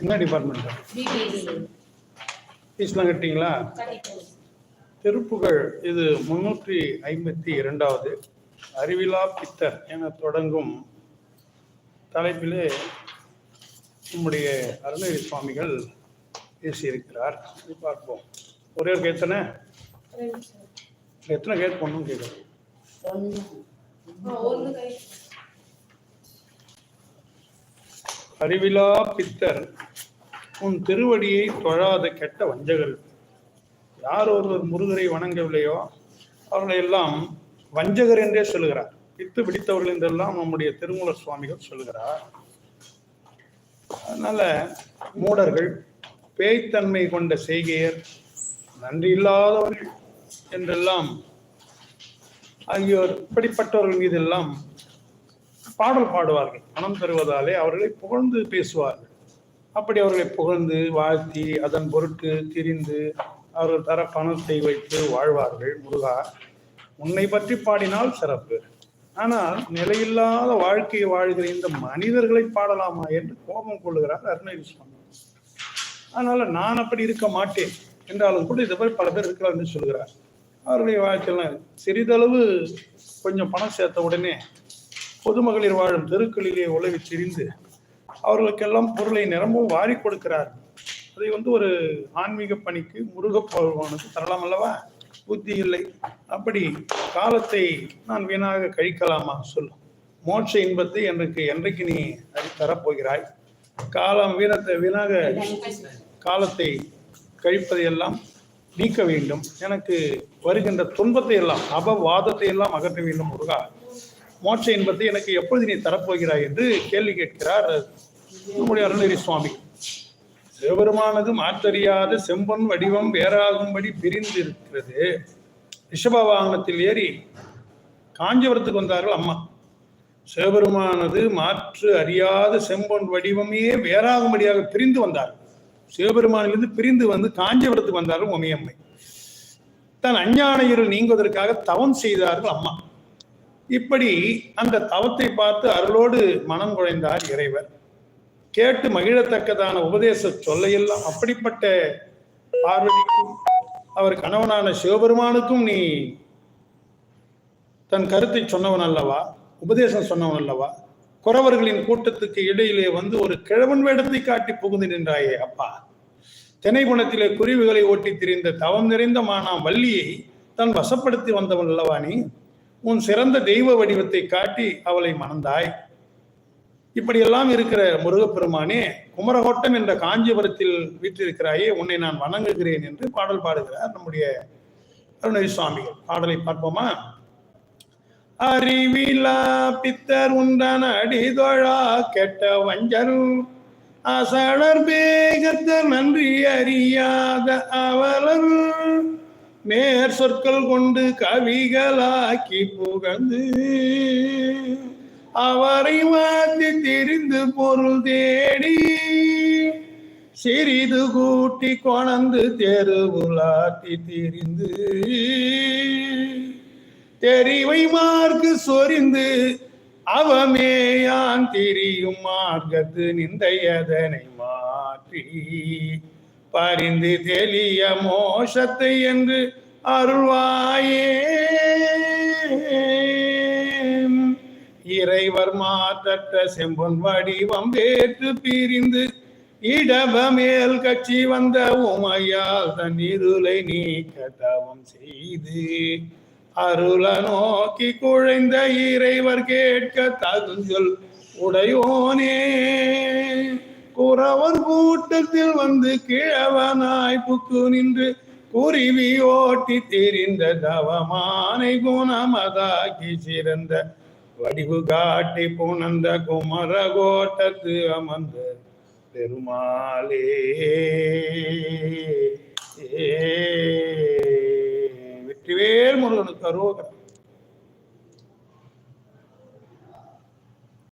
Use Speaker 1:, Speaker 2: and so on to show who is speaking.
Speaker 1: என்ன டிபார்ட்மெண்ட் ஃபீஸ்லாம் கட்டிங்களா திருப்புகழ் இது முன்னூற்றி ஐம்பத்தி இரண்டாவது. அறிவிலா பித்தர் என தொடங்கும் தலைப்பிலே நம்முடைய அருணகிரி சுவாமிகள் பேசியிருக்கிறார். பார்ப்போம். ஒரே ஒரு எத்தனை? எத்தனை கேட் பண்ணணும் கேட்குறேன். அறிவிலா பித்தர் உன் திருவடியை தொழாத கெட்ட வஞ்சகர் யார் ஒருவர் முருகரை வணங்கவில்லையோ அவர்களை எல்லாம் வஞ்சகர் என்றே சொல்லுகிறார். பித்து பிடித்தவர்கள் என்றெல்லாம் நம்முடைய திருமூல சுவாமிகள் சொல்லுகிறார். அதனால மூடர்கள் பேய்த்தன்மை கொண்ட செய்கையர் நன்றி இல்லாதவர்கள் என்றெல்லாம் ஆகியோர் இப்படிப்பட்டவர்கள் மீதெல்லாம் பாடல் பாடுவார்கள் பணம் தருவதாலே அவர்களை புகழ்ந்து பேசுவார்கள். அப்படி அவர்களை புகழ்ந்து வாழ்த்தி அதன் பொருட்டு திரிந்து அவர்கள் தர பணத்தை வைத்து வாழ்வார்கள். முருகா உன்னை பற்றி பாடினால் சிறப்பு. ஆனால் நிலையில்லாத வாழ்க்கையை வாழ்கிற இந்த மனிதர்களை பாடலாமா என்று கோபம் கொள்ளுகிறார் அருணகிரி சுவாமி அதனால நான் அப்படி இருக்க மாட்டேன் என்றாலும் கூட இதை போய் பல பேர் இருக்கிறார் என்று சொல்கிறார். அவருடைய வாழ்க்கையெல்லாம் சிறிதளவு கொஞ்சம் பணம் சேர்த்த உடனே பொதுமகளிர் வாழும் தெருக்களிலே உழவி திரிந்து அவர்களுக்கெல்லாம் பொருளை நிரம்பவும் வாரி கொடுக்கிறார். அதை வந்து ஒரு ஆன்மீக பணிக்கு முருகப்பருவானுக்கு தரலாம் அல்லவா? புத்தி இல்லை. அப்படி காலத்தை நான் வீணாக கழிக்கலாமா? சொல் மோட்ச இன்பத்தை எனக்கு என்றைக்கு நீ தரப்போகிறாய் காலம் வீணத்தை வீணாக காலத்தை கழிப்பதை எல்லாம் நீக்க வேண்டும். எனக்கு வருகின்ற துன்பத்தை எல்லாம் அபவாதத்தை எல்லாம் அகற்ற வேண்டும் முருகா. மோட்ச என்பது எனக்கு எப்பொழுது நீ தரப்போகிறாய் என்று கேள்வி கேட்கிறார் நம்முடைய அருணகிரி சுவாமி. சிவபெருமானது மாற்றறியாத செம்பொன் வடிவம் வேறாகும்படி பிரிந்து இருக்கிறது ரிஷப வாகனத்தில் ஏறி காஞ்சிபுரத்துக்கு வந்தார்கள் அம்மா. சிவபெருமானது மாற்று அறியாத செம்பொன் வடிவமே வேறாகும்படியாக பிரிந்து வந்தார். சிவபெருமானிலிருந்து பிரிந்து வந்து காஞ்சிபுரத்துக்கு வந்தார்கள் உமையம்மை. தன் அஞ்ஞான இருள் நீங்குவதற்காக தவம் செய்தார்கள் அம்மா. இப்படி அந்த தவத்தை பார்த்து அருளோடு மனம் குழைந்தார் இறைவர். கேட்டு மகிழத்தக்கதான உபதேச சொல்லையெல்லாம் அப்படிப்பட்ட பார்வதிக்கும் அவர் கணவனான சிவபெருமானுக்கும் நீ தன் கருத்தை சொன்னவன் அல்லவா? உபதேசம் சொன்னவன் அல்லவா? குறவர்களின் கூட்டத்துக்கு இடையிலே வந்து ஒரு கிழவன் வேடத்தை காட்டி புகுந்து நின்றாயே அப்பா. தினைகுணத்திலே குருவிகளை ஓட்டி திரிந்த தவம் நிறைந்த மானாம் வள்ளியை தன் வசப்படுத்தி வந்தவன் அல்லவா நீ? உன் சிறந்த தெய்வ வடிவத்தை காட்டி அவளை மணந்தாய். இப்படியெல்லாம் இருக்கிற முருகப்பெருமானே குமரகோட்டம் என்ற காஞ்சிபுரத்தில் வீற்றிருக்கிறாயே உன்னை நான் வணங்குகிறேன் என்று பாடல் பாடுகிறார் நம்முடைய அருணகிரி சுவாமிகள். பாடலை பார்ப்போமா? அறிவிலா பித்தர் உண்டான அடிதொழா கெட்ட வஞ்சர் அசடர் பேகத்த நன்றி அறியாத அவலர் மேற் சொற்கள் கொண்டு கவிகளாக்கி புகழ்ந்து அவரை மாற்றி திரிந்து பொருள் தேடி சிறிது கூட்டி கொணந்து தெருவுலாட்டி திரிந்து தெரிவை மார்க்கு சொரிந்து அவமேயான் திரியும் மார்க்கத்து நிந்தையதனை மாற்றி. பரிந்து தெளிய மோஷத்தை என்று அருள்வாயே. இறைவர் மாற்றற்ற செம்பொன் வடிவம் வேற்று பிரிந்து இடப மேல் கட்சி வந்த உமையால் தன் இருளை நீக்க தவம் செய்து அருள நோக்கி குழைந்த இறைவர் கேட்க தகுஞ்சொல் உடையோனே. புறவர் கூட்டத்தில் வந்து கிழவனாய் புக்கு நின்று குருவி ஓட்டி திரிந்த தவமானை குணமதாக்கி சிறந்த வடிவு காட்டி புணர்ந்த குமர கோட்டத்து அமர்ந்த பெருமாளே. வெற்றிவேல் முருகனுக்கு அரோகரம்